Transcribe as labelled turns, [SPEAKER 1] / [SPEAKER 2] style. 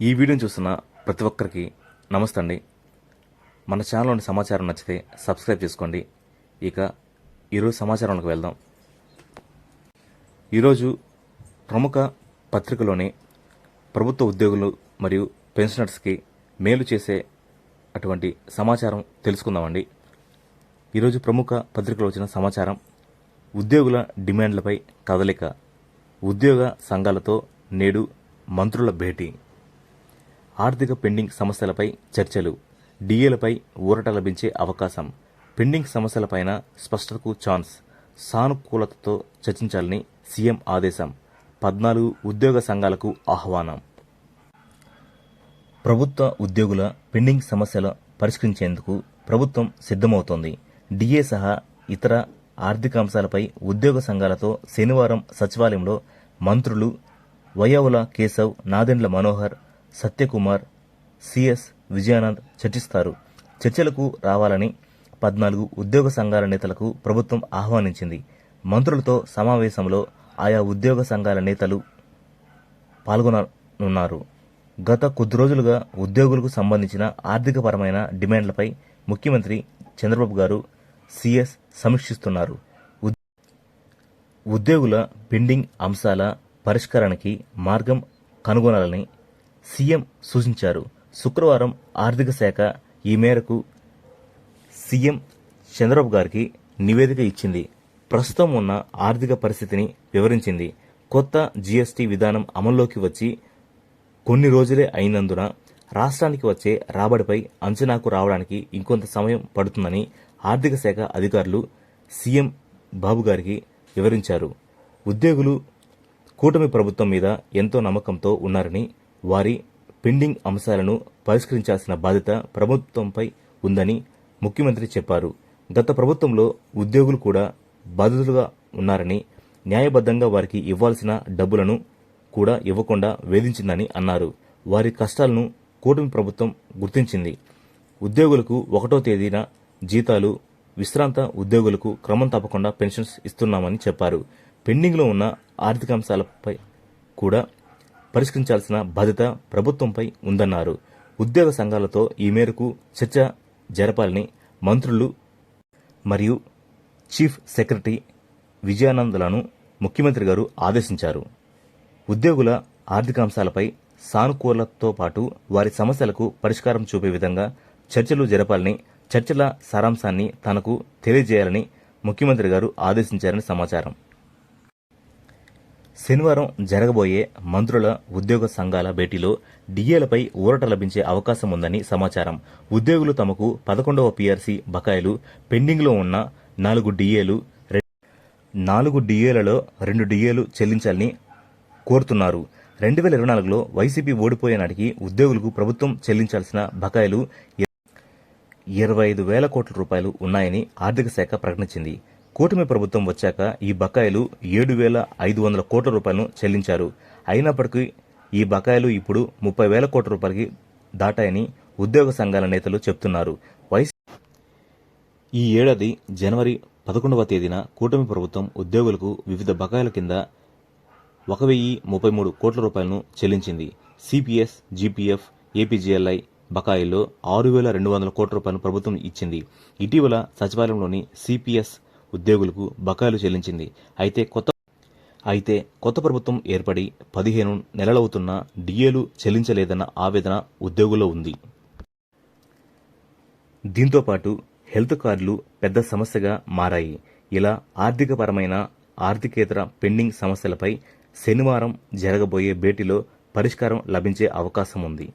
[SPEAKER 1] ఈ వీడియోని చూస్తున్న ప్రతి ఒక్కరికి నమస్తే అండి. మన ఛానల్లోని సమాచారం నచ్చితే సబ్స్క్రైబ్ చేసుకోండి. ఇక ఈరోజు సమాచారంలోకి వెళ్దాం. ఈరోజు ప్రముఖ పత్రికలోని ప్రభుత్వ ఉద్యోగులు మరియు పెన్షనర్స్కి మేలు చేసే అటువంటి సమాచారం తెలుసుకుందామండి. ఈరోజు ప్రముఖ పత్రికలో వచ్చిన సమాచారం ఉద్యోగుల డిమాండ్లపై కదలిక ఉద్యోగ సంఘాలతో నేడు మంత్రుల భేటీ. ఆర్థిక పెండింగ్ సమస్యలపై చర్చలు డిఏలపై ఊరట లభించే అవకాశం. పెండింగ్ సమస్యలపైన స్పష్టతకు ఛాన్స్. సానుకూలతతో చర్చించాలని సీఎం ఆదేశం. పద్నాలుగు ఉద్యోగ సంఘాలకు ఆహ్వానం. ప్రభుత్వ ఉద్యోగుల పెండింగ్ సమస్యలు పరిష్కరించేందుకు ప్రభుత్వం సిద్ధమవుతోంది. డిఏ సహా ఇతర ఆర్థిక అంశాలపై ఉద్యోగ సంఘాలతో శనివారం సచివాలయంలో మంత్రులు వయవుల కేశవ్ నాదెండ్ల మనోహర్ సత్యకుమార్ సిఎస్ విజయానంద్ చర్చిస్తారు. చర్చలకు రావాలని పద్నాలుగు ఉద్యోగ సంఘాల నేతలకు ప్రభుత్వం ఆహ్వానించింది. మంత్రులతో సమావేశంలో ఆయా ఉద్యోగ సంఘాల నేతలు పాల్గొననున్నారు. గత కొద్ది రోజులుగా ఉద్యోగులకు సంబంధించిన ఆర్థికపరమైన డిమాండ్లపై ముఖ్యమంత్రి చంద్రబాబు గారు సీఎస్ సమీక్షిస్తున్నారు. ఉద్యోగుల పెండింగ్ అంశాల పరిష్కారానికి మార్గం కనుగొనాలని సీఎం సూచించారు. శుక్రవారం ఆర్థిక శాఖ ఈ మేరకు సీఎం చంద్రబాబు గారికి నివేదిక ఇచ్చింది. ప్రస్తుతం ఉన్న ఆర్థిక పరిస్థితిని వివరించింది. కొత్త జీఎస్టీ విధానం అమల్లోకి వచ్చి కొన్ని రోజులే అయినందున రాష్ట్రానికి వచ్చే రాబడిపై అంచనాకు రావడానికి ఇంకొంత సమయం పడుతుందని ఆర్థిక శాఖ అధికారులు సీఎం బాబు గారికి వివరించారు. ఉద్యోగులు కూటమి ప్రభుత్వం మీద ఎంతో నమ్మకంతో ఉన్నారని వారి పెండింగ్ అంశాలను పరిష్కరించాల్సిన బాధ్యత ప్రభుత్వంపై ఉందని ముఖ్యమంత్రి చెప్పారు. గత ప్రభుత్వంలో ఉద్యోగులు కూడా బాధితులుగా ఉన్నారని న్యాయబద్ధంగా వారికి ఇవ్వాల్సిన డబ్బులను కూడా ఇవ్వకుండా వేధించిందని అన్నారు. వారి కష్టాలను కూటమి ప్రభుత్వం గుర్తించింది. ఉద్యోగులకు ఒకటో తేదీన జీతాలు విశ్రాంత ఉద్యోగులకు క్రమం తప్పకుండా పెన్షన్స్ ఇస్తున్నామని చెప్పారు. పెండింగ్లో ఉన్న ఆర్థిక అంశాలపై కూడా పరిష్కరించాల్సిన బాధ్యత ప్రభుత్వంపై ఉందన్నారు. ఉద్యోగ సంఘాలతో ఈ మేరకు చర్చ జరపాలని మంత్రులు మరియు చీఫ్ సెక్రటరీ విజయానందలను ముఖ్యమంత్రి గారు ఆదేశించారు. ఉద్యోగుల ఆర్థిక అంశాలపై సానుకూలతో పాటు వారి సమస్యలకు పరిష్కారం చూపే విధంగా చర్చలు జరపాలని చర్చల సారాంశాన్ని తనకు తెలియజేయాలని ముఖ్యమంత్రి గారు ఆదేశించారని సమాచారం. శనివారం జరగబోయే మంత్రుల ఉద్యోగ సంఘాల భేటీలో డిఏలపై ఊరట లభించే అవకాశం ఉందని సమాచారం. ఉద్యోగులు తమకు పదకొండవ పీఆర్సీ బకాయిలు పెండింగ్లో ఉన్న నాలుగు డిఏలు రె- నాలుగు డిఏలలో రెండు డిఏలు చెల్లించాలని కోరుతున్నారు. రెండు వేల ఇరవై నాలుగులో వైసీపీ ఓడిపోయే నాటికి ఉద్యోగులకు ప్రభుత్వం చెల్లించాల్సిన బకాయిలు ఇరవై ఐదు వేల కోట్ల రూపాయలు ఉన్నాయని ఆర్థిక శాఖ ప్రకటించింది. కూటమి ప్రభుత్వం వచ్చాక ఈ బకాయిలు ఏడు వేల ఐదు వందల కోట్ల రూపాయలను చెల్లించారు. అయినప్పటికీ ఈ బకాయిలు ఇప్పుడు ముప్పై వేల కోట్ల రూపాయలకి దాటాయని ఉద్యోగ సంఘాల నేతలు చెబుతున్నారు వైసీ ఈ ఏడాది జనవరి పదకొండవ తేదీన కూటమి ప్రభుత్వం ఉద్యోగులకు వివిధ బకాయిల కింద ఒక వెయ్యి ముప్పై మూడు కోట్ల రూపాయలను చెల్లించింది. సిపిఎస్ జీపీఎఫ్ ఏపీజీఎల్ఐ బకాయిల్లో ఆరు వేల రెండు వందల కోట్ల రూపాయలను ప్రభుత్వం ఇచ్చింది. ఇటీవల సచివాలయంలోని సిపిఎస్ ఉద్యోగులకు బకాయిలు చెల్లించింది. అయితే కొత్త అయితే కొత్త ప్రభుత్వం ఏర్పడి పదిహేను నెలలవుతున్న డిఏలు చెల్లించలేదన్న ఆవేదన ఉద్యోగుల్లో ఉంది. దీంతో పాటు హెల్త్ కార్డులు పెద్ద సమస్యగా మారాయి. ఇలా ఆర్థికపరమైన ఆర్థికేతర పెండింగ్ సమస్యలపై శనివారం జరగబోయే భేటీలో పరిష్కారం లభించే అవకాశం ఉంది.